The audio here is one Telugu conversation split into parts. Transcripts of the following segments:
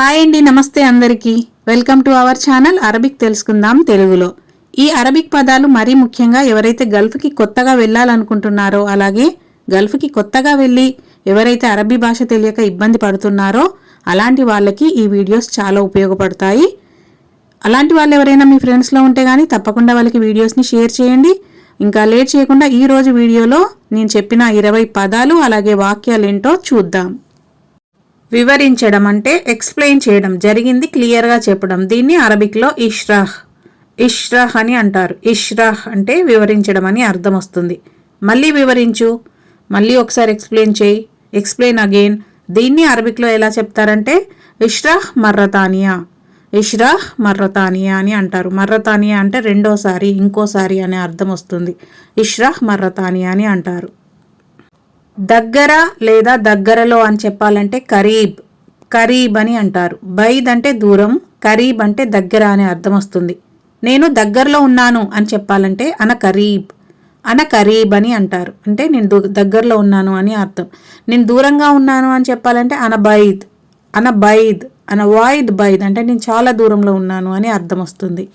హాయ్ అండి నమస్తే అందరికీ. Welcome to our channel Arabic తెలుసుకుందాం తెలుగులో. ఈ అరబిక్ పదాలు మరీ ముఖ్యంగా ఎవరైతే గల్ఫ్కి కొత్తగా వెళ్ళాలనుకుంటున్నారో అలాగే గల్ఫ్కి కొత్తగా వెళ్ళి ఎవరైతే అరబీ భాష తెలియక ఇబ్బంది పడుతున్నారో అలాంటి వాళ్ళకి ఈ వీడియోస్ చాలా ఉపయోగపడతాయి. అలాంటి వాళ్ళు ఎవరైనా మీ ఫ్రెండ్స్లో ఉంటే కానీ తప్పకుండా వాళ్ళకి వీడియోస్ని షేర్ చేయండి. ఇంకా లేట్ చేయకుండా ఈరోజు వీడియోలో నేను చెప్పిన ఇరవై పదాలు అలాగే వాక్యాలు ఏంటో చూద్దాం. వివరించడం అంటే ఎక్స్ప్లెయిన్ చేయడం జరిగింది క్లియర్గా చెప్పడం. దీన్ని అరబిక్లో ఇష్రాహ్ ఇష్రాహ్ అని అంటారు. ఇష్రాహ్ అంటే వివరించడం అని అర్థం వస్తుంది. మళ్ళీ వివరించు. మళ్ళీ ఒకసారి ఎక్స్ప్లెయిన్ చేయి. ఎక్స్ప్లెయిన్ అగైన్ దీన్ని అరబిక్లో ఎలా చెప్తారంటే ఇష్రాహ్ మర్రతానియా ఇష్రాహ్ మర్రతానియా అని అంటారు. మర్రతానియా అంటే రెండోసారి ఇంకోసారి అనే అర్థం వస్తుంది. ఇష్రాహ్ మర్రతానియా అని అంటారు. దగ్గర లేదా దగ్గరలో అని చెప్పాలంటే కరీబ్ కరీబ్ అని అంటారు. బైద్ అంటే దూరం కరీబ్ అంటే దగ్గర అనే అర్థం వస్తుంది. నేను దగ్గరలో ఉన్నాను అని చెప్పాలంటే అన కరీబ్ అన కరీబ్ అని అంటారు. అంటే నేను దగ్గరలో ఉన్నాను అని అర్థం. నేను దూరంగా ఉన్నాను అని చెప్పాలంటే అన బైద్ అన బైద్ అన వాయిద్ బైద్. అంటే నేను చాలా దూరంలో ఉన్నాను అని అర్థం వస్తుంది.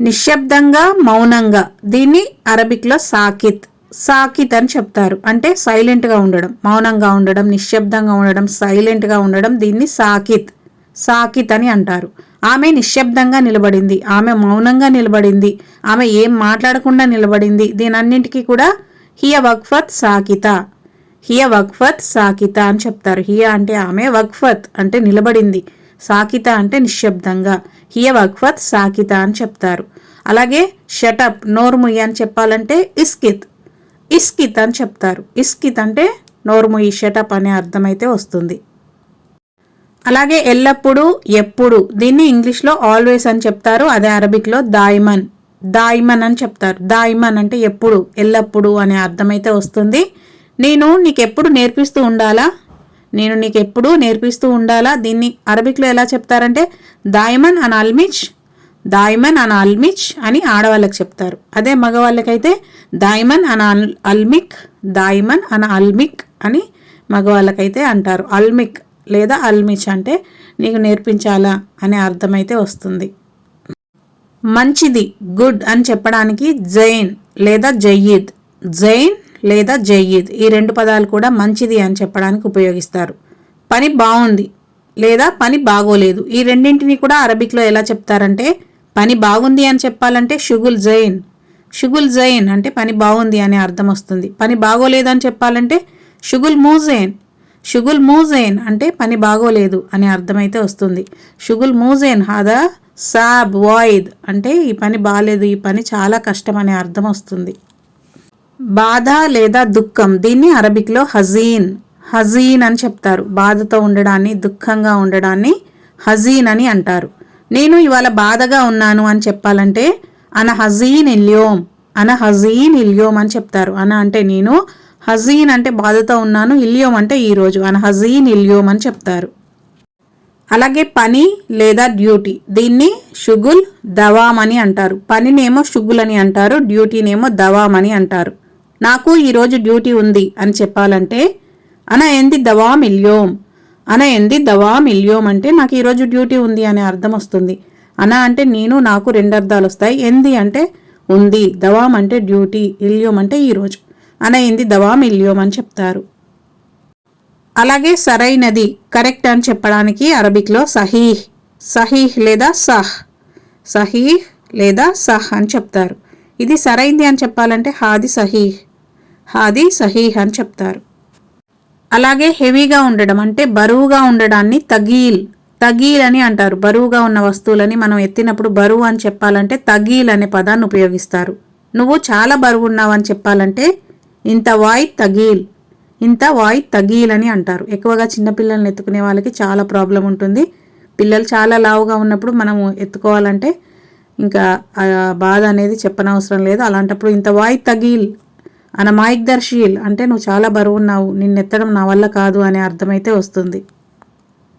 నిశ్శబ్దంగా మౌనంగా. దీన్ని అరబిక్లో సాకిత్ సాకిత్ అని చెప్తారు. అంటే సైలెంట్గా ఉండడం మౌనంగా ఉండడం నిశ్శబ్దంగా ఉండడం సైలెంట్గా ఉండడం దీన్ని సాకిత్ సాకిత్ అని అంటారు. ఆమె నిశ్శబ్దంగా నిలబడింది ఆమె మౌనంగా నిలబడింది ఆమె ఏం మాట్లాడకుండా నిలబడింది దీనన్నింటికీ కూడా హియ వక్ఫత్ సాకిత హియ వక్ఫత్ సాకిత అని చెప్తారు. హియ అంటే ఆమె వక్ఫత్ అంటే నిలబడింది సాకిత అంటే నిశ్శబ్దంగా హియ వక్ఫత్ సాకిత అని చెప్తారు. అలాగే షటప్ నోర్ముయి అని చెప్పాలంటే ఇస్కిత్. ఇస్కిత్ అని చెప్తారు. ఇస్కిత్ అంటే నోర్ముయి షటప్ అనే అర్థమైతే వస్తుంది. అలాగే ఎల్లప్పుడూ ఎప్పుడు దీన్ని ఇంగ్లీష్లో ఆల్వేస్ అని చెప్తారు. అదే అరబిక్లో దాయిమన్. దాయిమన్ అని చెప్తారు. దాయిమన్ అంటే ఎప్పుడు ఎల్లప్పుడు అనే అర్థమైతే వస్తుంది. నేను నీకు ఎప్పుడు నేర్పిస్తూ ఉండాలా? నేను నీకు ఎప్పుడు నేర్పిస్తూ ఉండాలా? దీన్ని అరబిక్లో ఎలా చెప్తారంటే దాయిమన్ అన్ అల్మిచ్ దాయిమన్ అన్ అల్మిచ్ అని ఆడవాళ్ళకి చెప్తారు. అదే మగవాళ్ళకైతే దాయిమన్ అన్ అల్ అల్మిక్ దాయిమన్ అన్ అల్మిక్ అని మగవాళ్ళకైతే అంటారు. అల్మిక్ లేదా అల్మిచ్ అంటే నీకు నేర్పించాలా అనే అర్థమైతే వస్తుంది. మంచిది గుడ్ అని చెప్పడానికి జైన్ లేదా జయీద్ జైన్ లేదా జయీద్ ఈ రెండు పదాలు కూడా మంచిది అని చెప్పడానికి ఉపయోగిస్తారు. పని బాగుంది లేదా పని బాగోలేదు ఈ రెండింటిని కూడా అరబిక్లో ఎలా చెప్తారంటే పని బాగుంది అని చెప్పాలంటే షుగుల్ జైన్. షుగుల్ జైన్ అంటే పని బాగుంది అనే అర్థం వస్తుంది. పని బాగోలేదని చెప్పాలంటే షుగుల్ మూజైన్ షుగుల్ మూజైన్ అంటే పని బాగోలేదు అనే అర్థమైతే వస్తుంది. షుగుల్ మూజైన్ హాదా సాబ్ వాయిద్ అంటే ఈ పని బాగాలేదు ఈ పని చాలా కష్టం అనే అర్థం వస్తుంది. బాధ లేదా దుఃఖం దీన్ని అరబిక్లో హజీన్ హజీన్ అని చెప్తారు. బాధతో ఉండడాన్ని దుఃఖంగా ఉండడాన్ని హజీన్ అని అంటారు. నేను ఇవాళ బాధగా ఉన్నాను అని చెప్పాలంటే అన హజీన్ ఇల్యోమ్ అన హజీన్ ఇల్యోమ్ అని చెప్తారు. అన అంటే నేను హజీన్ అంటే బాధతో ఉన్నాను ఇల్యోమ్ అంటే ఈరోజు అన హజీన్ ఇల్యోమ్ అని చెప్తారు. అలాగే పని లేదా డ్యూటీ దీన్ని షుగుల్ దవామ్ అని అంటారు. పనినేమో షుగుల్ అని అంటారు డ్యూటీనేమో దవామ్ అని అంటారు. నాకు ఈరోజు డ్యూటీ ఉంది అని చెప్పాలంటే అన ఏంది దవామ్ ఇల్యోమ్ అన ఎంది దవామ్ అంటే నాకు ఈరోజు డ్యూటీ ఉంది అనే అర్థం వస్తుంది. అన అంటే నేను నాకు రెండు అర్థాలు వస్తాయి. ఎంది అంటే ఉంది దవామ్ అంటే డ్యూటీ ఇల్యోమ్ అంటే ఈరోజు అనయింది దవాం దవామ్ ఇల్యోమ్ అని చెప్తారు. అలాగే సరైనది కరెక్ట్ అని చెప్పడానికి అరబిక్లో సహీహ్ సహీహ్ లేదా సహ్ సహీహ్ లేదా సహ్ అని చెప్తారు. ఇది సరైంది అని చెప్పాలంటే హాది సహీహ్ హాది సహీహ్ అని చెప్తారు. అలాగే హెవీగా ఉండడం అంటే బరువుగా ఉండడాన్ని తగీల్ తగీల్ అని అంటారు. బరువుగా ఉన్న వస్తువులని మనం ఎత్తినప్పుడు బరువు అని చెప్పాలంటే తగీల్ అనే పదాన్ని ఉపయోగిస్తారు. నువ్వు చాలా బరువు ఉన్నావు అని చెప్పాలంటే ఇంత వాయ్ తగీల్ ఇంత వాయ్ తగీల్ అని అంటారు. ఎక్కువగా చిన్నపిల్లల్ని ఎత్తుకునే వాళ్ళకి చాలా ప్రాబ్లం ఉంటుంది. పిల్లలు చాలా లావుగా ఉన్నప్పుడు మనము ఎత్తుకోవాలంటే ఇంకా ఆ బాధ అనేది చెప్పనవసరం లేదు. అలాంటప్పుడు ఇంత వాయ్ తగీల్ అన దర్శీల్ అంటే నువ్వు చాలా బరువున్నావు నిన్నెత్తడం నా వల్ల కాదు అనే అర్థమైతే వస్తుంది.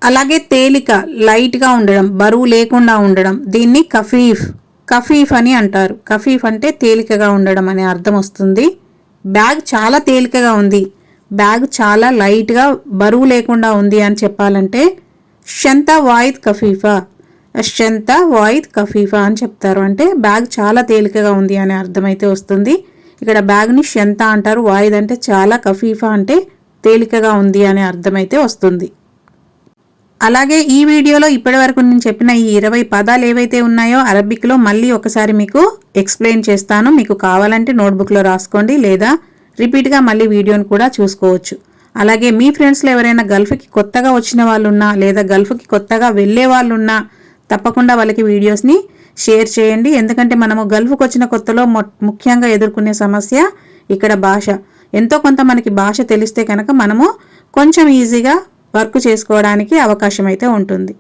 అలాగే తేలిక లైట్గా ఉండడం బరువు లేకుండా ఉండడం దీన్ని కఫీఫ్ కఫీఫ్ అని అంటారు. కఫీఫ్ అంటే తేలికగా ఉండడం అనే అర్థం వస్తుంది. బ్యాగ్ చాలా తేలికగా ఉంది. బ్యాగ్ చాలా లైట్గా బరువు లేకుండా ఉంది అని చెప్పాలంటే షంత వాయిద్ కఫీఫా షంత వాయిద్ కఫీఫా అని చెప్తారు. అంటే బ్యాగ్ చాలా తేలికగా ఉంది అనే అర్థమైతే వస్తుంది. ఇక్కడ బ్యాగ్ని షెంత అంటారు? వాయిద్ అంటే చాలా కఫీఫా అంటే తేలికగా ఉంది అనే అర్థమైతే వస్తుంది. అలాగే ఈ వీడియోలో ఇప్పటి వరకు నేను చెప్పిన ఈ ఇరవై పదాలు ఏవైతే ఉన్నాయో అరబిక్లో మళ్ళీ ఒకసారి మీకు ఎక్స్ప్లెయిన్ చేస్తాను. మీకు కావాలంటే నోట్బుక్లో రాసుకోండి లేదా రిపీట్గా మళ్ళీ వీడియోని కూడా చూసుకోవచ్చు. అలాగే మీ ఫ్రెండ్స్లో ఎవరైనా గల్ఫ్కి కొత్తగా వచ్చిన వాళ్ళున్నా లేదా గల్ఫ్కి కొత్తగా వెళ్ళే వాళ్ళున్నా తప్పకుండా వాళ్ళకి వీడియోస్ని షేర్ చేయండి. ఎందుకంటే మనము గల్ఫ్కి వచ్చిన కొత్తలో ముఖ్యంగా ఎదుర్కొనే సమస్య ఇక్కడ భాష. ఎంతో కొంత మనకి భాష తెలిస్తే కనుక మనము కొంచెం ఈజీగా వర్క్ చేసుకోవడానికి అవకాశం అయితే ఉంటుంది.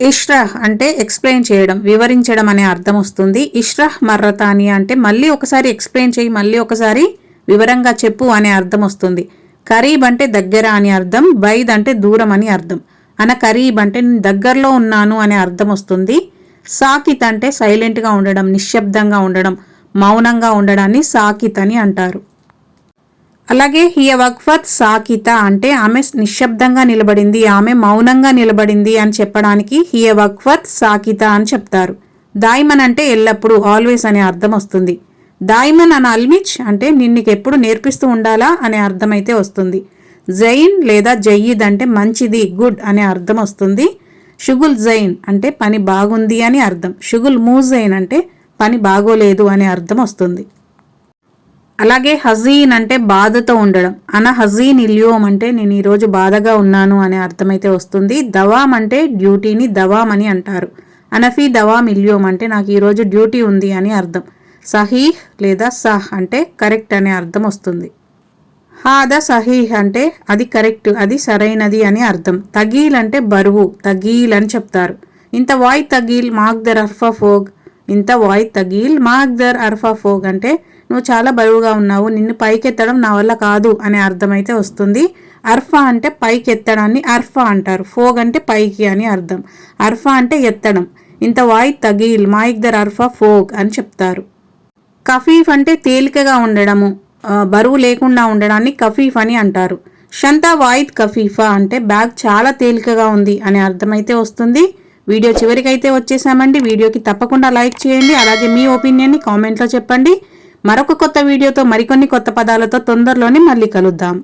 ఇష్రహ్ అంటే ఎక్స్ప్లెయిన్ చేయడం వివరించడం అనే అర్థం వస్తుంది. ఇష్రహ్ మర్రతాని అంటే మళ్ళీ ఒకసారి ఎక్స్ప్లెయిన్ చేయి మళ్ళీ ఒకసారి వివరంగా చెప్పు అనే అర్థం వస్తుంది. ఖరీబ్ అంటే దగ్గర అని అర్థం బైద్ అంటే దూరం అని అర్థం. అన ఖరీబ్ అంటే నేను దగ్గరలో ఉన్నాను అనే అర్థం వస్తుంది. సాకిత్ అంటే సైలెంట్గా ఉండడం నిశ్శబ్దంగా ఉండడం మౌనంగా ఉండడాన్ని సాకిత్ అని అంటారు. అలాగే హియ వక్ఫత్ సాకిత అంటే ఆమె నిశ్శబ్దంగా నిలబడింది ఆమె మౌనంగా నిలబడింది అని చెప్పడానికి హియ వక్ఫత్ సాకిత అని చెప్తారు. దాయిమన్ అంటే ఎల్లప్పుడూ ఆల్వేస్ అనే అర్థం వస్తుంది. దాయిమన్ అన్ అల్మిచ్ అంటే నిన్నకెప్పుడు నేర్పిస్తూ ఉండాలా అనే అర్థమైతే వస్తుంది. జైన్ లేదా జయీద్ అంటే మంచిది గుడ్ అనే అర్థం వస్తుంది. షుగుల్ జైన్ అంటే పని బాగుంది అని అర్థం. షుగుల్ మూజైన్ అంటే పని బాగోలేదు అనే అర్థం వస్తుంది. అలాగే హజీన్ అంటే బాధతో ఉండడం. అన హజీన్ ఇల్యోమ్ అంటే నేను ఈరోజు బాధగా ఉన్నాను అనే అర్థమైతే వస్తుంది. దవాం అంటే డ్యూటీని దవాం అని అంటారు. అనఫీ దవాం ఇల్యోమ్ అంటే నాకు ఈరోజు డ్యూటీ ఉంది అని అర్థం. సహీహ్ లేదా సహ్ అంటే కరెక్ట్ అనే అర్థం వస్తుంది. హాద సహీహ్ అంటే అది కరెక్ట్ అది సరైనది అని అర్థం. తగీల్ అంటే బరువు తగీల్ అని చెప్తారు. ఇంత వాయ్ తగీల్ మాగ్దర్ అర్ఫా ఫోగ్ ఇంత వాయ్ తగీల్ మాగ్దర్ అర్ఫా ఫోగ్ అంటే నువ్వు చాలా బరువుగా ఉన్నావు నిన్ను పైకెత్తడం నా వల్ల కాదు అనే అర్థమైతే వస్తుంది. అర్ఫా అంటే పైకి ఎత్తడాన్ని అర్ఫా అంటారు. ఫోగ్ అంటే పైకి అని అర్థం. అర్ఫా అంటే ఎత్తడం. ఇంత వాయ్ తగీల్ మాయిక్దర్ అర్ఫా ఫోగ్ అని చెప్తారు. కఫీఫ్ అంటే తేలికగా ఉండడము. బరువు లేకుండా ఉండడాన్ని కఫీఫ్ అని అంటారు. షంతా వాయిద్ కఫీఫా అంటే బ్యాగ్ చాలా తేలికగా ఉంది అనే అర్థమైతే వస్తుంది. వీడియో చివరికైతే వచ్చేసామండి. వీడియోకి తప్పకుండా లైక్ చేయండి. అలాగే మీ ఒపీనియన్ని కామెంట్లో చెప్పండి. మరొక కొత్త వీడియోతో మరికొన్ని కొత్త పదాలతో తొందరలోనే మళ్ళీ కలుద్దాం.